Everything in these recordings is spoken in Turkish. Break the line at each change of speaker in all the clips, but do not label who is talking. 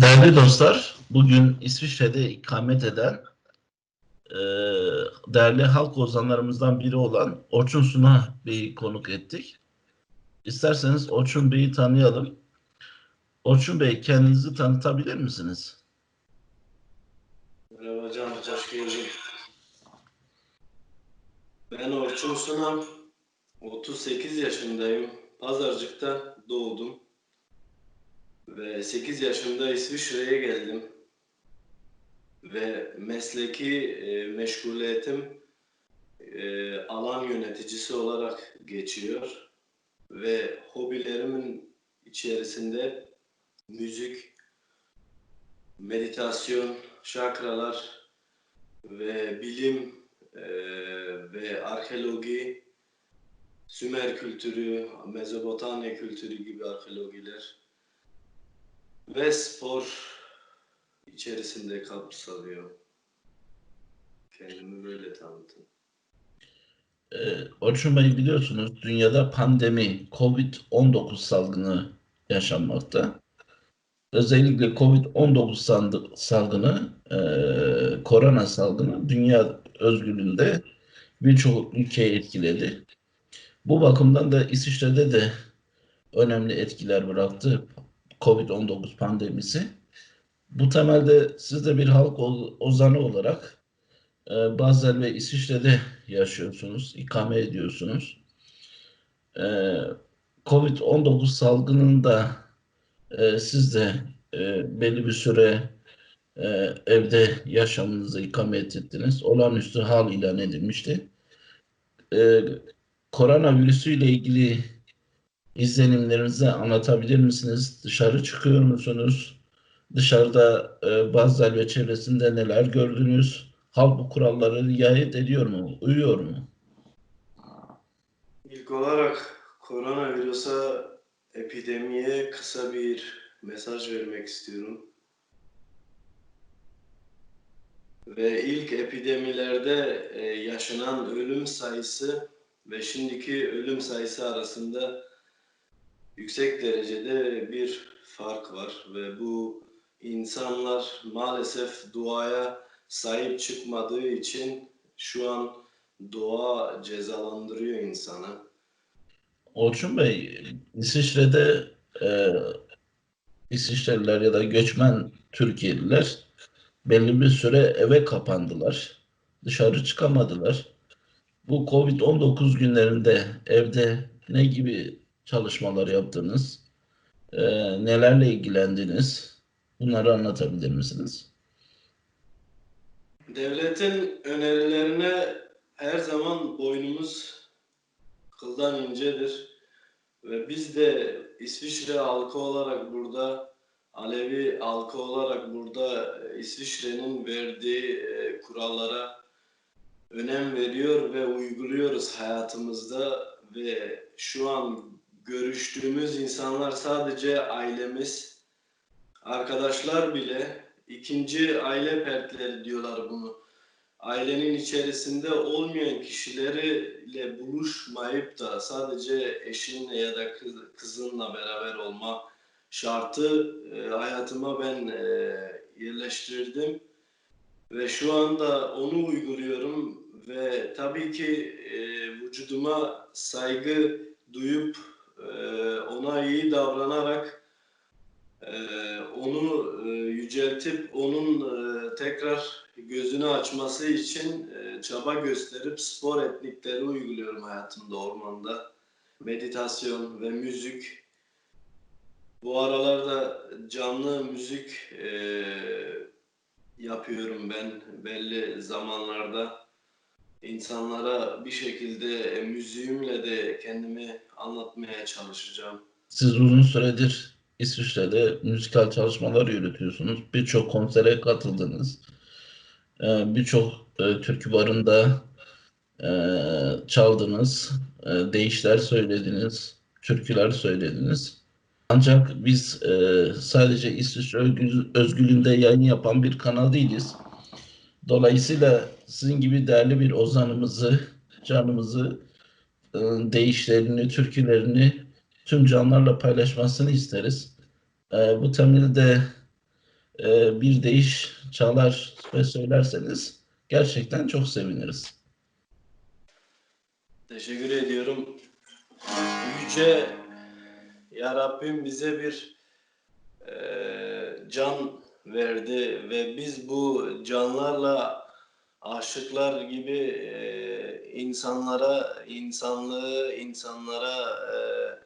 Değerli dostlar, bugün İsviçre'de ikamet eden e, değerli halk ozanlarımızdan biri olan Orçun Sun'a Bey'i konuk ettik. İsterseniz Orçun Bey'i tanıyalım. Orçun Bey kendinizi tanıtabilir misiniz?
Merhaba Can, hoş geldin. Ben Orçun Sunam, 38 yaşındayım. Pazarcık'ta doğdum. Ve 8 yaşında İsviçre'ye geldim. Ve mesleki e, meşguliyetim e, alan yöneticisi olarak geçiyor. Ve hobilerimin içerisinde müzik, meditasyon, şakralar ve bilim eee, ve arkeoloji, Sümer kültürü, Mezopotamya kültürü gibi arkeolojiler ve spor içerisinde kapsıyor. Kendimi böyle tanıtım.
E, Orçun Bey biliyorsunuz dünyada pandemi COVID-19 salgını yaşanmakta. Özellikle COVID-19 sandı- salgını, e, korona salgını dünya özgürlüğünde birçok ülkeyi etkiledi. Bu bakımdan da İsviçre'de de önemli etkiler bıraktı COVID-19 pandemisi. Bu temelde siz de bir halk ozanı olarak e, Basel ve İsviçre'de yaşıyorsunuz, ikame ediyorsunuz. E, COVID-19 salgınında e, siz de e, belli bir süre e, evde yaşamınızı ikamet ettiniz. Olağanüstü hal ilan edilmişti. E, koronavirüsüyle ilgili izlenimlerinizi anlatabilir misiniz? Dışarı çıkıyor musunuz? Dışarıda e, Basel ve çevresinde neler gördünüz? Halk bu kuralları riayet ediyor mu? Uyuyor mu?
İlk olarak koronavirüse epidemiye kısa bir mesaj vermek istiyorum. Ve ilk epidemilerde e, yaşanan ölüm sayısı ve şimdiki ölüm sayısı arasında yüksek derecede bir fark var ve bu insanlar maalesef doğaya sahip çıkmadığı için şu an doğa cezalandırıyor insanı.
Orçun Bey, İsviçre'de e, İsviçreliler ya da göçmen Türkiye'liler belli bir süre eve kapandılar. Dışarı çıkamadılar. Bu Covid-19 günlerinde evde ne gibi çalışmalar yaptınız? E, nelerle ilgilendiniz? Bunları anlatabilir misiniz?
Devletin önerilerine her zaman boynumuz kıldan incedir. Ve biz de İsviçre halkı olarak burada, Alevi halkı olarak burada e, İsviçre'nin verdiği e, kurallara önem veriyor ve uyguluyoruz hayatımızda ve şu an görüştüğümüz insanlar sadece ailemiz, arkadaşlar bile ikinci aile fertleri diyorlar bunu. Ailenin içerisinde olmayan kişileriyle buluşmayıp da sadece eşinle ya da kız, kızınla beraber olma şartı e, hayatıma ben e, yerleştirdim ve şu anda onu uyguluyorum ve tabii ki e, vücuduma saygı duyup ona iyi davranarak ee, onu e, yüceltip onun e, tekrar gözünü açması için e, çaba gösterip spor etnikleri uyguluyorum hayatımda ormanda. Meditasyon ve müzik. Bu aralarda canlı müzik e, yapıyorum ben belli zamanlarda. İnsanlara bir şekilde e, müziğimle de kendimi anlatmaya çalışacağım.
Siz uzun süredir İsviçre'de müzikal çalışmalar yürütüyorsunuz. Birçok konsere katıldınız. Ee, Birçok e, türkü barında e, çaldınız. E, deyişler söylediniz. Türküler söylediniz. Ancak biz e, sadece İsviçre özgü- özgürlüğünde yayın yapan bir kanal değiliz. Dolayısıyla sizin gibi değerli bir ozanımızı, canımızı, e, deyişlerini, türkülerini tüm canlarla paylaşmasını isteriz. Ee, bu temelde e, bir deyiş çalar ve söylerseniz gerçekten çok seviniriz.
Teşekkür ediyorum. Yüce Ya Rabbim bize bir eee, can verdi ve biz bu canlarla aşıklar gibi eee, insanlara, insanlığı, insanlara eee,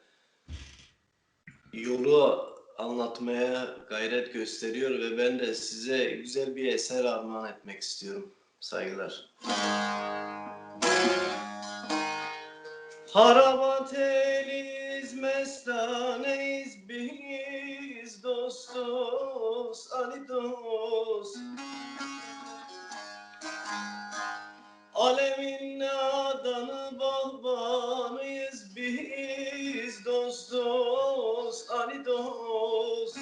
yolu anlatmaya gayret gösteriyor ve ben de size güzel bir eser armağan etmek istiyorum. Saygılar. Harabat eliz, mestaneyiz biz dostuz, Ali dost. Alemin nadanı bahbanıyız biz dostuz, Ali dost.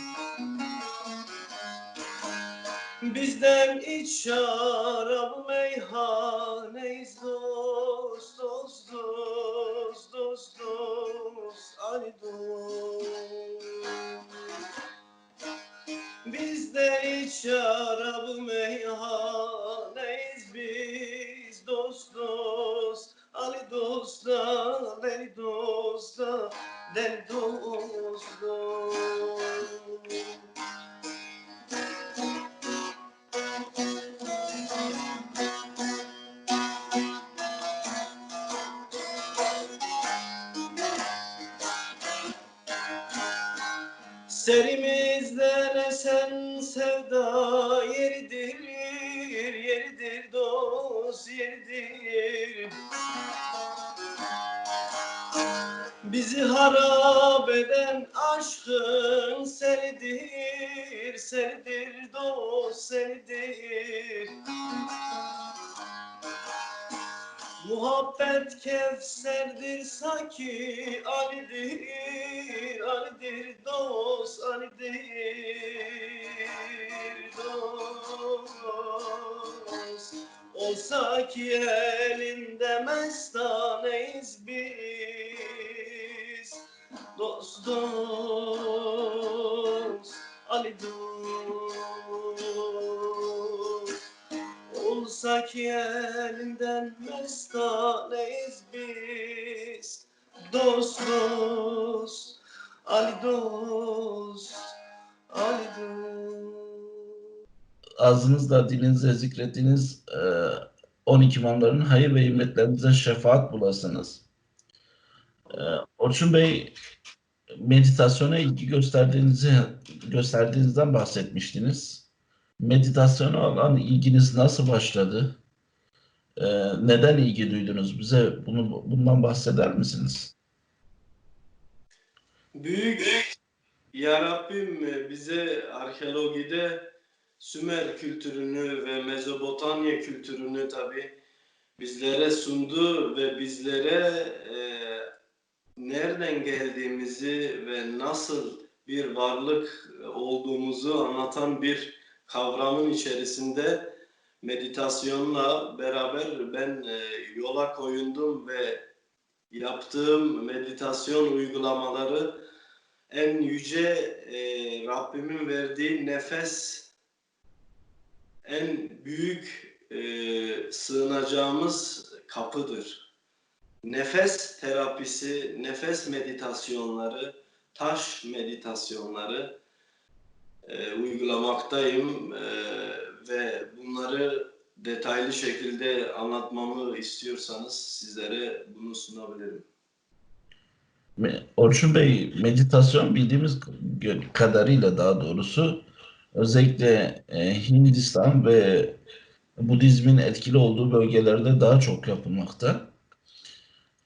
Bizden iç şarabı meyhaneyiz dost, dost, dost, dost, dost, Ali dost. Bizden iç şarabı meyhaneyiz biz dost, dost, Ali dost da, deli dost da, deli dost dost. Harap eden aşkın senidir, senidir dost senidir. Muhabbet kevserdir sanki Ali'dir, Ali'dir dost, Ali'dir dost. Olsa ki elinde mestaneyiz biz Dost dost, Ali dost Olsa ki elinden mestaneyiz biz. Dost dost, Ali dost, Ali dost.
Ağzınızla dilinizle zikrettiğiniz e, 12 imamların hayır ve himmetlerinize şefaat bulasınız. E, Orçun Bey meditasyona ilgi gösterdiğinizi gösterdiğinizden bahsetmiştiniz. Meditasyona olan ilginiz nasıl başladı? E, neden ilgi duydunuz? Bize bunu bundan bahseder misiniz?
Büyük Ya Rabbim bize arkeolojide Sümer kültürünü ve Mezopotamya kültürünü tabi bizlere sundu ve bizlere e, nereden geldiğimizi ve nasıl bir varlık olduğumuzu anlatan bir kavramın içerisinde meditasyonla beraber ben e, yola koyundum ve yaptığım meditasyon uygulamaları en yüce e, Rabbimin verdiği nefes en büyük e, sığınacağımız kapıdır. Nefes terapisi, nefes meditasyonları, taş meditasyonları e, uygulamaktayım e, ve bunları detaylı şekilde anlatmamı istiyorsanız sizlere bunu sunabilirim.
Orçun Bey, meditasyon bildiğimiz kadarıyla daha doğrusu özellikle e, Hindistan ve Budizmin etkili olduğu bölgelerde daha çok yapılmakta.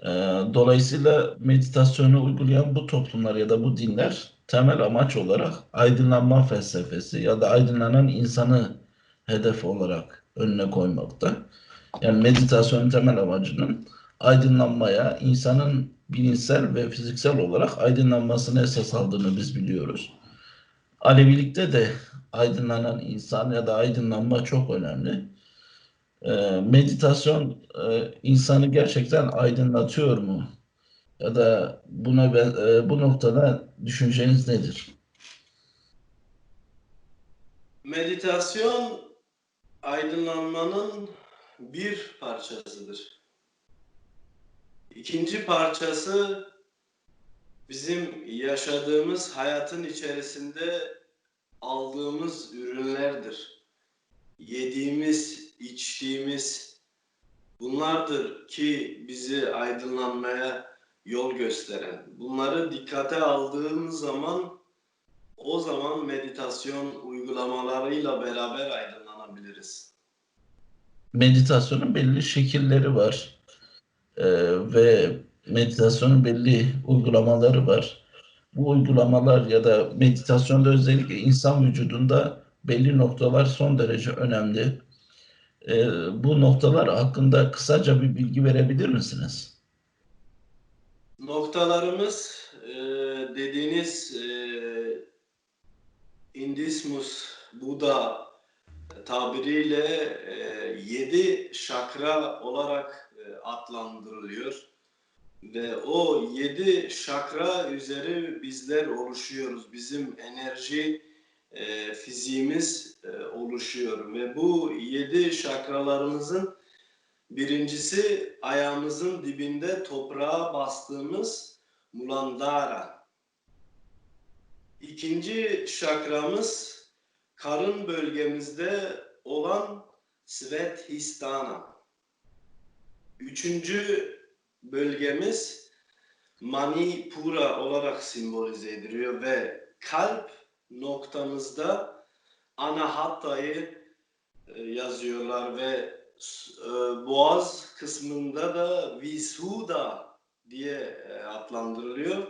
E, dolayısıyla meditasyonu uygulayan bu toplumlar ya da bu dinler temel amaç olarak aydınlanma felsefesi ya da aydınlanan insanı hedef olarak önüne koymakta. Yani meditasyonun temel amacının aydınlanmaya, insanın bilinçsel ve fiziksel olarak aydınlanmasını esas aldığını biz biliyoruz. Alevilikte de aydınlanan insan ya da aydınlanma çok önemli. Ee, meditasyon e, insanı gerçekten aydınlatıyor mu? Ya da buna e, bu noktada düşünceniz nedir?
Meditasyon aydınlanmanın bir parçasıdır. İkinci parçası bizim yaşadığımız hayatın içerisinde aldığımız ürünlerdir. Yediğimiz, içtiğimiz bunlardır ki bizi aydınlanmaya yol gösteren. Bunları dikkate aldığımız zaman o zaman meditasyon uygulamalarıyla beraber aydınlanabiliriz.
Meditasyonun belli şekilleri var. Ee, ve meditasyonun belli uygulamaları var. Bu uygulamalar ya da meditasyonda özellikle insan vücudunda belli noktalar son derece önemli. Ee, bu noktalar hakkında kısaca bir bilgi verebilir misiniz?
Noktalarımız e, dediğiniz e, Indismus Buda tabiriyle e, yedi şakra olarak e, adlandırılıyor. Ve o yedi şakra üzeri bizler oluşuyoruz. Bizim enerji e, fiziğimiz e, oluşuyor. Ve bu yedi şakralarımızın birincisi ayağımızın dibinde toprağa bastığımız Mulandara. İkinci şakramız karın bölgemizde olan Svethistana. Üçüncü bölgemiz Manipura olarak simbolize ediliyor ve kalp noktamızda Anahatta'yı e, yazıyorlar ve e, boğaz kısmında da Visuda diye e, adlandırılıyor.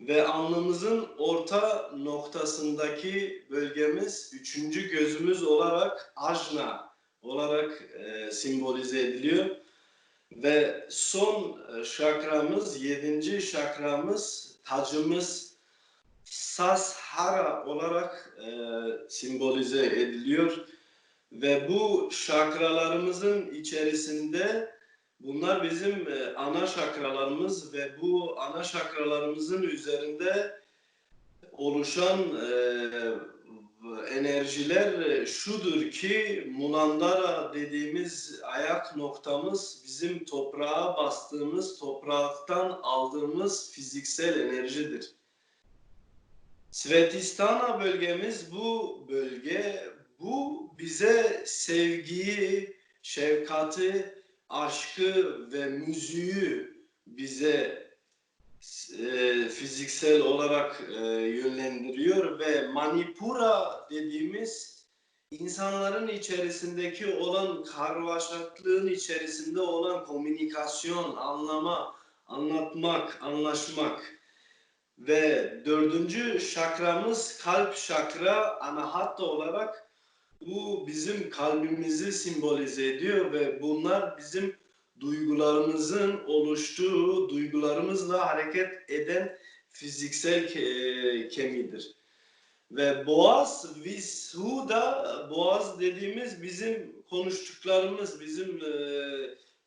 Ve alnımızın orta noktasındaki bölgemiz üçüncü gözümüz olarak Ajna olarak simbolize ediliyor. Ve son şakramız, yedinci şakramız, tacımız Sashara olarak e, simbolize ediliyor. Ve bu şakralarımızın içerisinde bunlar bizim e, ana şakralarımız ve bu ana şakralarımızın üzerinde oluşan e, enerjiler şudur ki Mulandara dediğimiz ayak noktamız bizim toprağa bastığımız, topraktan aldığımız fiziksel enerjidir. Svetistana bölgemiz bu bölge. Bu bize sevgiyi, şefkati, aşkı ve müziği bize e, fiziksel olarak e, yönlendiriyor ve Manipura dediğimiz insanların içerisindeki olan karmaşıklığın içerisinde olan komünikasyon, anlama, anlatmak, anlaşmak ve dördüncü şakramız kalp şakra anahatta olarak bu bizim kalbimizi simbolize ediyor ve bunlar bizim duygularımızın oluştuğu, duygularımızla hareket eden fiziksel ke- kemiğidir. Ve boğaz, vishuda, boğaz dediğimiz bizim konuştuklarımız, bizim e,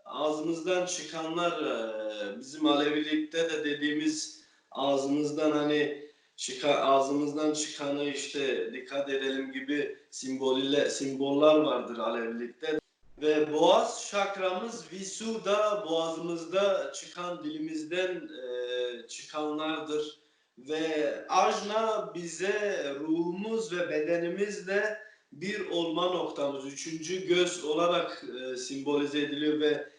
ağzımızdan çıkanlar, e, bizim Alevilikte de dediğimiz ağzımızdan hani çıka, ağzımızdan çıkanı işte dikkat edelim gibi simboliyle, simboller vardır Alevilikte. Ve boğaz şakramız Visuda boğazımızda çıkan dilimizden e, çıkanlardır. Ve Ajna bize ruhumuz ve bedenimizle bir olma noktamız. Üçüncü göz olarak e, simbolize ediliyor ve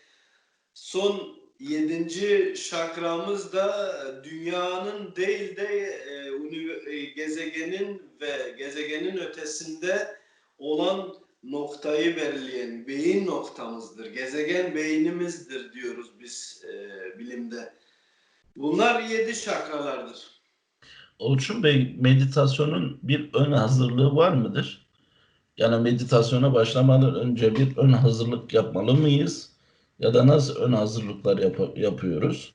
son yedinci şakramız da dünyanın değil de e, e, gezegenin ve gezegenin ötesinde olan noktayı belirleyen beyin noktamızdır. Gezegen beynimizdir diyoruz biz e, bilimde. Bunlar yedi şakralardır.
Orçun Bey, meditasyonun bir ön hazırlığı var mıdır? Yani meditasyona başlamadan önce bir ön hazırlık yapmalı mıyız? Ya da nasıl ön hazırlıklar yap- yapıyoruz?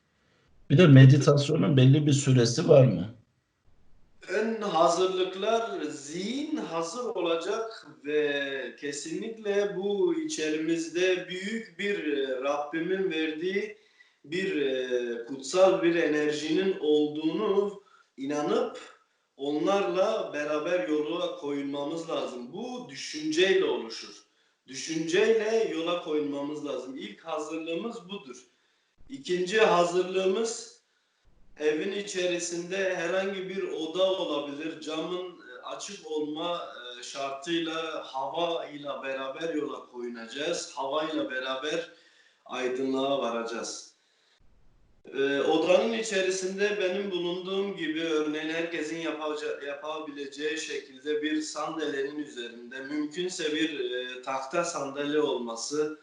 Bir de meditasyonun belli bir süresi var mı?
Ön hazırlıklar zihin hazır olacak ve kesinlikle bu içerimizde büyük bir e, Rabbimin verdiği bir e, kutsal bir enerjinin olduğunu inanıp onlarla beraber yola koyulmamız lazım. Bu düşünceyle oluşur. Düşünceyle yola koyulmamız lazım. İlk hazırlığımız budur. İkinci hazırlığımız evin içerisinde herhangi bir oda olabilir. Camın e, açık olma e, şartıyla hava ile beraber yola koyunacağız. Hava ile beraber aydınlığa varacağız. Ee, odanın içerisinde benim bulunduğum gibi örneğin herkesin yapabileceği şekilde bir sandalyenin üzerinde mümkünse bir e, tahta sandalye olması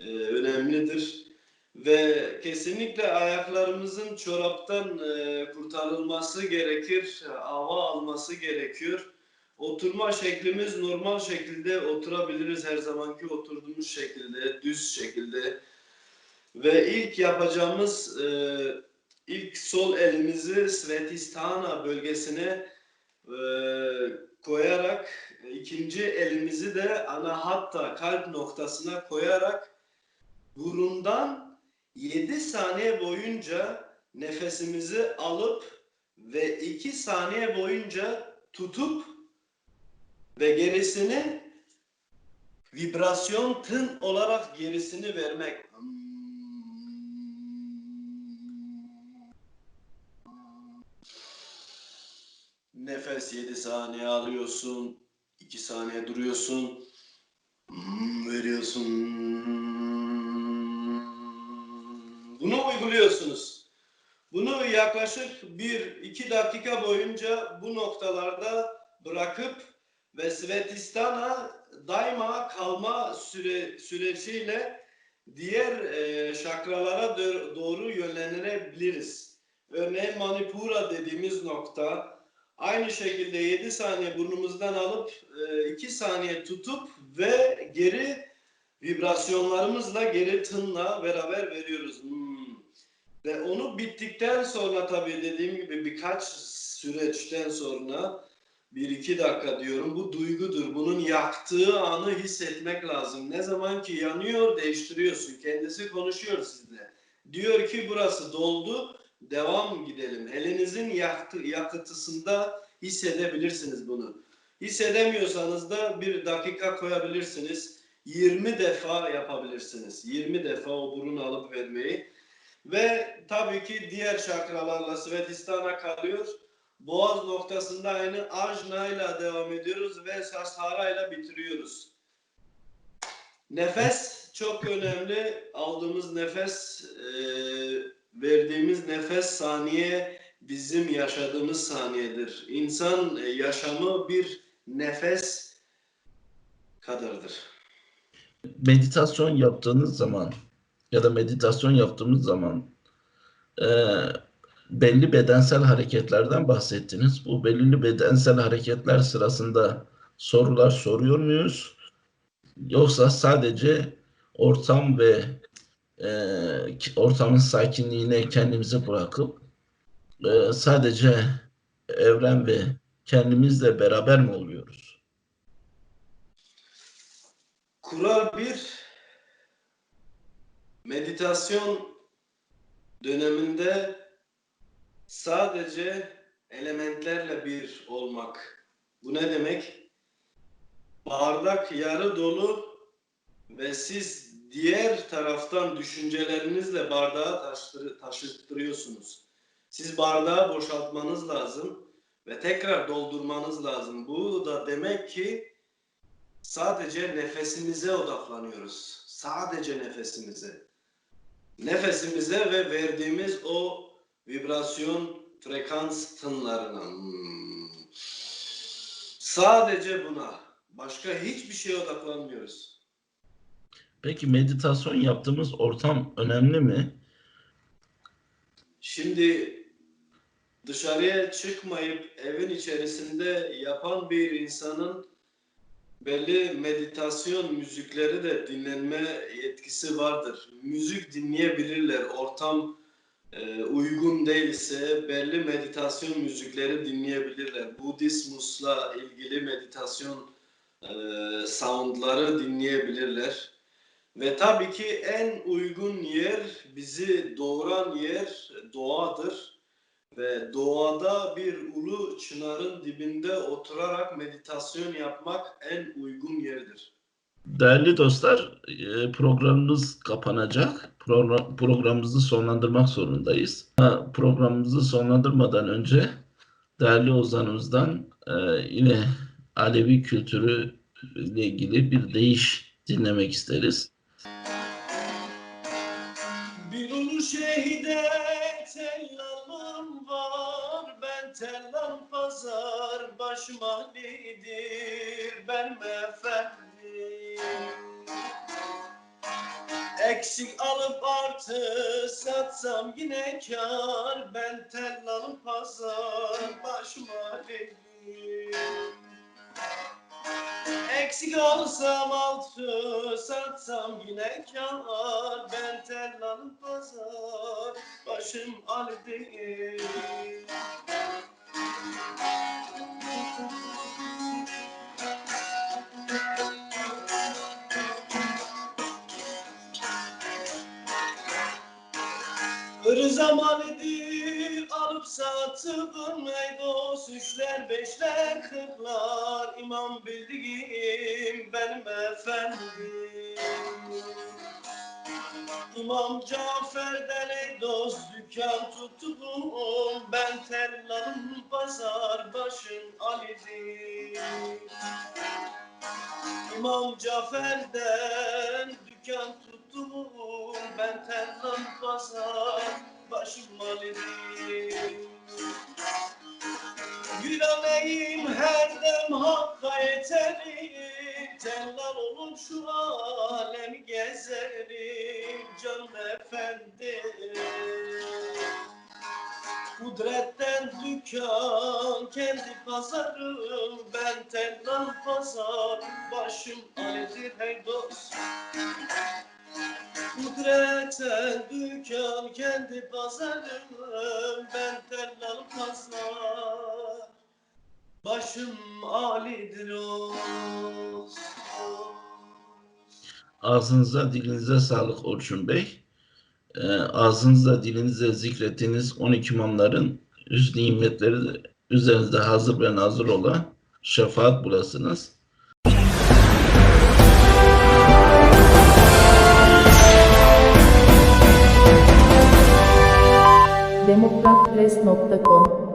e, önemlidir. Ve kesinlikle ayaklarımızın çoraptan e, kurtarılması gerekir, hava alması gerekiyor. Oturma şeklimiz normal şekilde oturabiliriz her zamanki oturduğumuz şekilde, düz şekilde. Ve ilk yapacağımız e, ilk sol elimizi Svetistana bölgesine e, koyarak ikinci elimizi de anahatta kalp noktasına koyarak burundan 7 saniye boyunca nefesimizi alıp ve 2 saniye boyunca tutup ve gerisini vibrasyon tın olarak gerisini vermek. Nefes 7 saniye alıyorsun, 2 saniye duruyorsun, Hmm, veriyorsun. Bunu uyguluyorsunuz. Bunu yaklaşık 1-2 dakika boyunca bu noktalarda bırakıp ve Svetistana daima kalma süre, süreciyle diğer e, şakralara doğru yönlendirebiliriz. Örneğin Manipura dediğimiz nokta aynı şekilde 7 saniye burnumuzdan alıp 2 saniye tutup ve geri vibrasyonlarımızla geri tınla beraber veriyoruz. Hmm. Ve onu bittikten sonra tabii dediğim gibi birkaç süreçten sonra bir iki dakika diyorum. Bu duygudur. Bunun yaktığı anı hissetmek lazım. Ne zaman ki yanıyor değiştiriyorsun. Kendisi konuşuyor sizle. Diyor ki burası doldu. Devam gidelim. Elinizin yaktı, yakıtısında hissedebilirsiniz bunu. Hissedemiyorsanız da bir dakika koyabilirsiniz. 20 defa yapabilirsiniz. 20 defa o burunu alıp vermeyi. Ve tabii ki diğer şakralarla Svetistana kalıyor. Boğaz noktasında aynı ajna ile devam ediyoruz ve sashara ile bitiriyoruz. Nefes çok önemli. Aldığımız nefes, e, verdiğimiz nefes saniye bizim yaşadığımız saniyedir. İnsan e, yaşamı bir nefes kadardır.
Meditasyon yaptığınız zaman ya da meditasyon yaptığımız zaman e, belli bedensel hareketlerden bahsettiniz. Bu belirli bedensel hareketler sırasında sorular soruyor muyuz? Yoksa sadece ortam ve e, ortamın sakinliğine kendimizi bırakıp e, sadece evren ve kendimizle beraber mi oluyoruz?
Kural bir meditasyon döneminde sadece elementlerle bir olmak. Bu ne demek? Bardak yarı dolu ve siz diğer taraftan düşüncelerinizle bardağı taştır, taşıttırıyorsunuz. Siz bardağı boşaltmanız lazım ve tekrar doldurmanız lazım. Bu da demek ki sadece nefesimize odaklanıyoruz. Sadece nefesimize. Nefesimize ve verdiğimiz o vibrasyon frekans tınlarına. Hmm. Sadece buna. Başka hiçbir şeye odaklanmıyoruz.
Peki meditasyon yaptığımız ortam önemli mi?
Şimdi dışarıya çıkmayıp evin içerisinde yapan bir insanın belli meditasyon müzikleri de dinlenme yetkisi vardır. Müzik dinleyebilirler. Ortam e, uygun değilse belli meditasyon müzikleri dinleyebilirler. Budizmusla ilgili meditasyon e, soundları dinleyebilirler. Ve tabii ki en uygun yer, bizi doğuran yer doğadır. ve doğada bir ulu çınarın dibinde oturarak meditasyon yapmak en uygun yerdir.
Değerli dostlar, e, programımız kapanacak. Program, programımızı sonlandırmak zorundayız. Programımızı sonlandırmadan önce değerli ozanımızdan e, yine Alevi kültürü ile ilgili bir deyiş dinlemek isteriz.
Pazar başım Ali'dir Ben efendim Eksik alıp artı satsam yine kar Ben tellalım pazar başım Ali'dir Eksik alsam altı satsam yine kar Ben tellalım pazar başım Ali'dir Hır zamanıdır alıp satılın ey dost Üçler beşler kırklar. İmam bildiğim benim efendim. İmam Cafer'den ey dost dükkan tuttum Ben tellalım pazar başın Ali'dir. İmam Cafer'den dükkan tuttum Ben tellalım pazar başım Ali'dir Güleneyim her dem hakka yeterim. Tellal olup şu alemi gezerim. Canım efendim. Kudretten dükkan kendi pazarım Ben tellal pazar başım Ali'dir hey dost Kudretten dükkan kendi pazarım Ben tellal pazar Başım Ali'dir olsun.
Ağzınıza dilinize sağlık Orçun Bey. Ee, ağzınızla dilinizle zikrettiğiniz 12 imamların üst nimetleri de üzerinizde hazır ve nazır olan şefaat bulasınız.
demokratpress.com